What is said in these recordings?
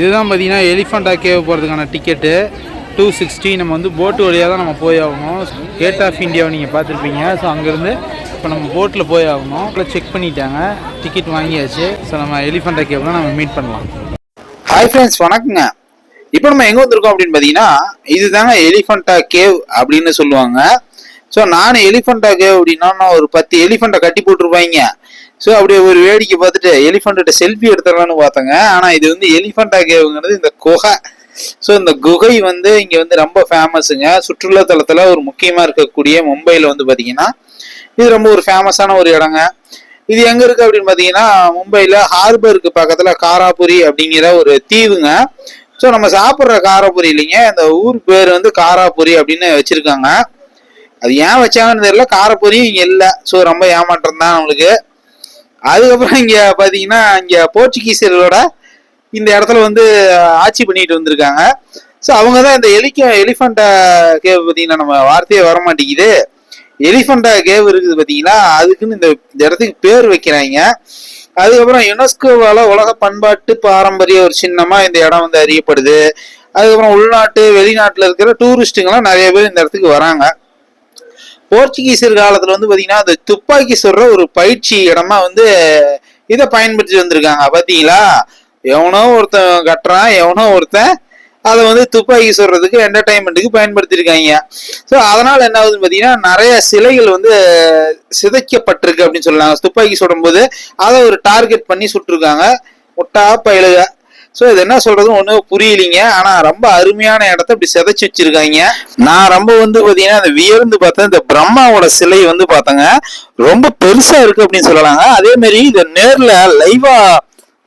இதுதான் பார்த்தீங்கன்னா எலிஃபண்டா கேவ் போகிறதுக்கான டிக்கெட்டு. டூ சிக்ஸ்டி நம்ம வந்து போட்டு வழியாக தான் நம்ம போய் ஆகணும். கேட் ஆஃப் இந்தியாவை நீங்கள் பார்த்துருப்பீங்க. ஸோ அங்கேருந்து இப்போ நம்ம போட்டில் போய் ஆகணும். செக் பண்ணிட்டாங்க. டிக்கெட் வாங்கியாச்சு. ஸோ நம்ம எலிஃபண்டா கேவ்லாம் தான் நம்ம மீட் பண்ணலாம். ஹாய் ஃப்ரெண்ட்ஸ் வணக்கங்க. இப்போ நம்ம எங்கே வந்திருக்கோம் அப்படின்னு பார்த்தீங்கன்னா இதுதாங்க எலிஃபண்டா கேவ் அப்படின்னு சொல்லுவாங்க. ஸோ நானும் எலிஃபண்டா கேவ் அப்படின்னா நான் ஒரு பத்து எலிஃபண்டை கட்டி போட்டிருப்பாங்க. ஸோ அப்படியே ஒரு வேடிக்கை பார்த்துட்டு எலிஃபண்ட்ட செல்ஃபி எடுத்துடலான்னு பார்த்தேங்க. ஆனால் இது வந்து எலிஃபண்டா கேவுங்கிறது இந்த குகை. ஸோ இந்த குகை வந்து இங்கே வந்து ரொம்ப ஃபேமஸுங்க சுற்றுலாத்தலத்தில் ஒரு முக்கியமாக இருக்கக்கூடிய மும்பையில் வந்து பார்த்தீங்கன்னா இது ரொம்ப ஒரு ஃபேமஸான ஒரு இடங்க. இது எங்கே இருக்குது அப்படின்னு பார்த்தீங்கன்னா மும்பையில் ஹார்பருக்கு பக்கத்தில் காராபுரி அப்படிங்கிற ஒரு தீவுங்க. ஸோ நம்ம சாப்பிட்ற காராபுரி இல்லைங்க. அந்த ஊர் பேர் வந்து காராபுரி அப்படின்னு வச்சுருக்காங்க. அது ஏன் வச்சாங்கன்னு தெரியல. காரப்பொரியும் இங்கே இல்லை. ஸோ ரொம்ப ஏமாற்றம் தான் நம்மளுக்கு. அதுக்கப்புறம் இங்க பாத்தீங்கன்னா இங்க போர்ச்சுகீசியர்களோட இந்த இடத்துல வந்து ஆட்சி பண்ணிட்டு வந்திருக்காங்க. ஸோ அவங்க தான் இந்த எலிக்க எலிஃபண்டா கேவ் பார்த்தீங்கன்னா நம்ம வார்த்தையே வர மாட்டேங்குது எலிஃபண்டா கேவ் இருக்குது பார்த்தீங்கன்னா அதுக்குன்னு இந்த இந்த இடத்துக்கு பேர் வைக்கிறாங்க. அதுக்கப்புறம் யுனெஸ்கோவால உலக பண்பாட்டு பாரம்பரிய ஒரு சின்னமாக இந்த இடம் வந்து அறியப்படுது. அதுக்கப்புறம் உள்நாட்டு வெளிநாட்டில் இருக்கிற டூரிஸ்ட்டுங்கெல்லாம் நிறைய பேர் இந்த இடத்துக்கு வராங்க. போர்ச்சுகீசர் காலத்துல வந்து பாத்தீங்கன்னா அந்த துப்பாக்கி சுடுற ஒரு பயிற்சி இடமா வந்து இதை பயன்படுத்தி வந்திருக்காங்க. பாத்தீங்களா? எவனோ ஒருத்தன் கட்டுறான் எவனோ ஒருத்தன் அதை வந்து துப்பாக்கி சுடுறதுக்கு என்டர்டைன்மெண்ட்டுக்கு பயன்படுத்தியிருக்காங்க. ஸோ அதனால என்ன ஆகுதுன்னு பார்த்தீங்கன்னா நிறைய சிலைகள் வந்து சிதைக்கப்பட்டிருக்கு அப்படின்னு சொல்லலாம் துப்பாக்கி சுடும்போது அதை ஒரு டார்கெட் பண்ணி சுட்டிருக்காங்க. முட்டா பயிலுக ஸோ இது என்ன சொல்றது ஒன்றும் புரியலைங்க. ஆனால் ரொம்ப அருமையான இடத்த இப்படி சிதைச்சு வச்சிருக்காங்க. நான் ரொம்ப வந்து பார்த்தீங்கன்னா அந்த வியர்ந்து பார்த்தேன் இந்த பிரம்மாவோட சிலை வந்து பார்த்தேங்க. ரொம்ப பெருசாக இருக்கு அப்படின்னு சொல்லலாங்க. அதே மாதிரி இதை நேரில் லைவாக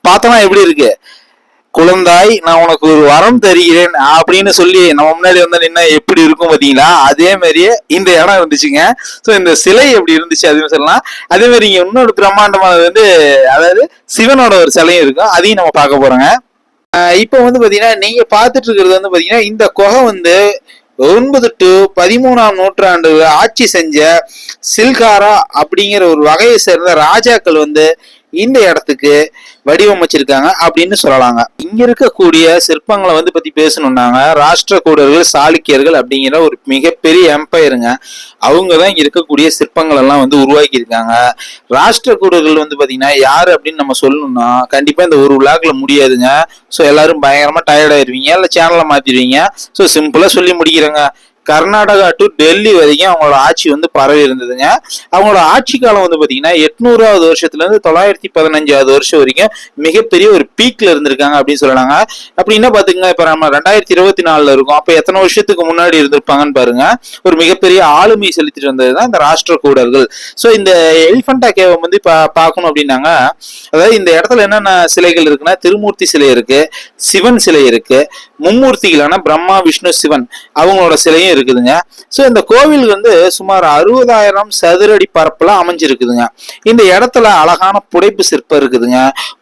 பார்த்தோம்னா எப்படி இருக்கு? குழந்தாய் நான் உனக்கு ஒரு வரம் தருகிறேன் அப்படின்னு சொல்லி நம்ம முன்னாடி வந்து நின்னா எப்படி இருக்கும் பார்த்தீங்களா அதே மாதிரியே இந்த இடம் இருந்துச்சுங்க. ஸோ இந்த சிலை எப்படி இருந்துச்சு அதுவும் சொல்லலாம். அதே மாதிரி இங்கே இன்னொரு பிரம்மாண்டமானது வந்து அதாவது சிவனோட ஒரு சிலையும் இருக்கும். அதையும் நம்ம பார்க்க போறோங்க. இப்போ வந்து பாத்தீங்கன்னா நீங்க பார்த்துட்டு இருக்கிறது வந்து பாத்தீங்கன்னா இந்த குகை வந்து ஒன்பது டு பதிமூணாம் நூற்றாண்டு ஆட்சி செஞ்ச சில்காரா அப்படிங்கிற ஒரு வகையை சேர்ந்த ராஜாக்கள் வந்து இந்த இடத்துக்கு வடிவமைச்சிருக்காங்க அப்படின்னு சொல்லலாங்க. இங்க இருக்கக்கூடிய சிற்பங்களை வந்து பத்தி பேசணும்னாங்க ராஷ்டிரகூடர்கள் சாளுக்கியர்கள் அப்படிங்கிற ஒரு மிகப்பெரிய எம்பையருங்க அவங்க தான் இங்க இருக்கக்கூடிய சிற்பங்கள் எல்லாம் வந்து உருவாக்கி இருக்காங்க ராஷ்டிரகூடர்கள் வந்து பாத்தீங்கன்னா யாரு அப்படின்னு நம்ம சொல்லணும்னா கண்டிப்பா இந்த ஒரு விழாக்குல முடியாதுங்க. ஸோ எல்லாரும் பயங்கரமா டயர்ட் ஆயிருவீங்க இல்ல சேனலை மாத்திடுவீங்க. ஸோ சிம்பிளா சொல்லி முடிக்கிறேங்க. கர்நாடகா டு டெல்லி வரைக்கும் அவங்களோட ஆட்சி வந்து பரவி இருந்ததுங்க. அவங்களோட ஆட்சி காலம் வந்து பார்த்தீங்கன்னா எட்நூறாவது வருஷத்துலேருந்து தொள்ளாயிரத்தி பதினஞ்சாவது வருஷம் வரைக்கும் மிகப்பெரிய ஒரு பீக்கில் இருந்திருக்காங்க அப்படின்னு சொல்லலாங்க. அப்படின்னா பாத்துங்க இப்போ நம்ம ரெண்டாயிரத்தி இருபத்தி நாலுல இருக்கும். அப்போ எத்தனை வருஷத்துக்கு முன்னாடி இருந்திருப்பாங்கன்னு பாருங்க. ஒரு மிகப்பெரிய ஆளுமை செலுத்திட்டு வந்தது தான் இந்த ராஷ்டிர கூடர்கள். ஸோ இந்த எலிஃபண்டா கேவை வந்து இப்போ பார்க்கணும் அப்படின்னாங்க. அதாவது இந்த இடத்துல என்னென்ன சிலைகள் இருக்குன்னா திருமூர்த்தி சிலை இருக்கு சிவன் சிலை இருக்கு மும்மூர்த்திகளான பிரம்மா விஷ்ணு சிவன் அவங்களோட சிலையும் இருக்குதுங்க. ஸோ இந்த கோவில் வந்து சுமார் அறுபதாயிரம் சதுரடி பரப்பில் அமைஞ்சிருக்குதுங்க. இந்த இடத்துல அழகான புடைப்பு சிற்பம் இருக்குதுங்க.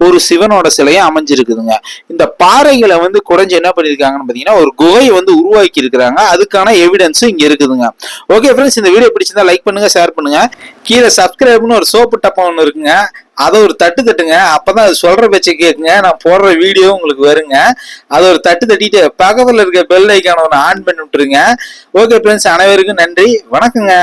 ஒரு சிவனோட சிலையும் அமைஞ்சிருக்குதுங்க. இந்த பாறைகளை வந்து குறைஞ்சு என்ன பண்ணிருக்காங்கன்னு பார்த்தீங்கன்னா ஒரு குகையை வந்து உருவாக்கி இருக்கிறாங்க அதுக்கான எவிடன்ஸும் இங்கே இருக்குதுங்க. ஓகே ஃப்ரெண்ட்ஸ் இந்த வீடியோ பிடிச்சிருந்தா லைக் பண்ணுங்க ஷேர் பண்ணுங்க. கீழே சப்ஸ்கிரைப்னு ஒரு சோப்பு டப்பம் ஒன்று இருக்குங்க. அதை ஒரு தட்டு தட்டுங்க. அப்போதான் அது சொல்கிற பேச்சை கேட்குங்க. நான் போடுற வீடியோ உங்களுக்கு வருங்க. அதை ஒரு தட்டு பண்ணிட்டு பக்கத்துல இருக்க பெல் ஐக்கான ஒன்று ஆன் பண்ணி விட்டுருங்க. ஓகே ஃப்ரெண்ட்ஸ் அனைவருக்கும் நன்றி. வணக்கங்க.